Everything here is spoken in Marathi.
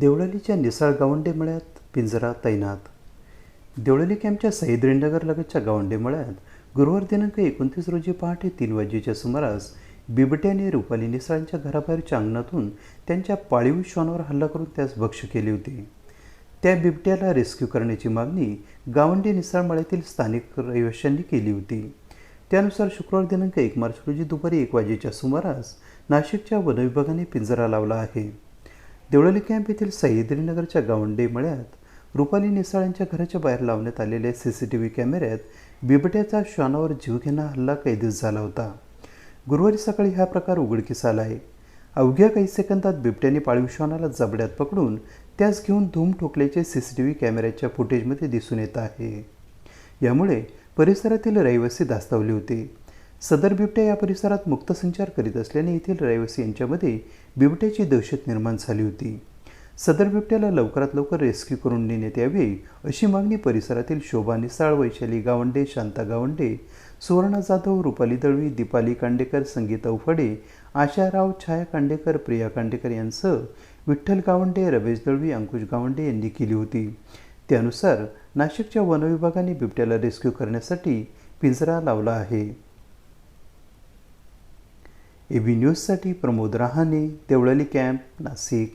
देवळालीच्या निसाळ गावंडे मळ्यात पिंजरा तैनात. देवळाली कॅम्पच्या सह्याद्रीनगर लगतच्या गावंडे मळ्यात गुरुवार दिनांक एकोणतीस रोजी पहाटे तीन वाजेच्या सुमारास बिबट्याने रुपाली निसाळांच्या घराबाहेरच्या अंगणातून त्यांच्या पाळीव श्वानावर हल्ला करून त्यास भक्ष्य केले होते. त्या बिबट्याला रेस्क्यू करण्याची मागणी गावंडे निसाळ मळ्यातील स्थानिक रहिवाशांनी केली होती. त्यानुसार शुक्रवार दिनांक एक मार्च रोजी दुपारी एक वाजेच्या सुमारास नाशिकच्या वनविभागाने पिंजरा लावला आहे. देवळाली कॅम्प येथील सह्याद्रीनगरच्या गावंडे मळ्यात रुपाली निसाळांच्या घराच्या बाहेर लावण्यात आलेल्या सी सी टी व्ही कॅमेऱ्यात बिबट्याचा श्वानावर जीवघेणा हल्ला कैदीस झाला होता. गुरुवारी सकाळी हा प्रकार उघडकीस आला आहे अवघ्या काही सेकंदात बिबट्याने पाळीव श्वानाला जबड्यात पकडून त्यास घेऊन धूम ठोकल्याचे सी सी टी व्ही कॅमेऱ्याच्या फुटेजमध्ये दिसून येत आहे. यामुळे परिसरातील रहिवासी धास्तावले होते. सदर बिबट्या या परिसरात मुक्त संचार करीत असल्याने येथील रहिवासी यांच्यामध्ये बिबट्याची दहशत निर्माण झाली होती. सदर बिबट्याला लवकरात लवकर रेस्क्यू करून नेण्यात यावे अशी मागणी परिसरातील शोभा निसाळ वैशाली गावंडे शांता गावंडे सुवर्णा जाधव रुपाली दळवी दीपाली कांडेकर संगीता उफाडे आशा राव छाया कांडेकर प्रिया कांडेकर यांसह विठ्ठल गावंडे रमेश दळवी अंकुश गावंडे यांनी केली होती. त्यानुसार नाशिकच्या वनविभागाने बिबट्याला रेस्क्यू करण्यासाठी पिंजरा लावला आहे. ए बी न्यूजसाठी प्रमोद रहाणे देवळाली कॅम्प नाशिक.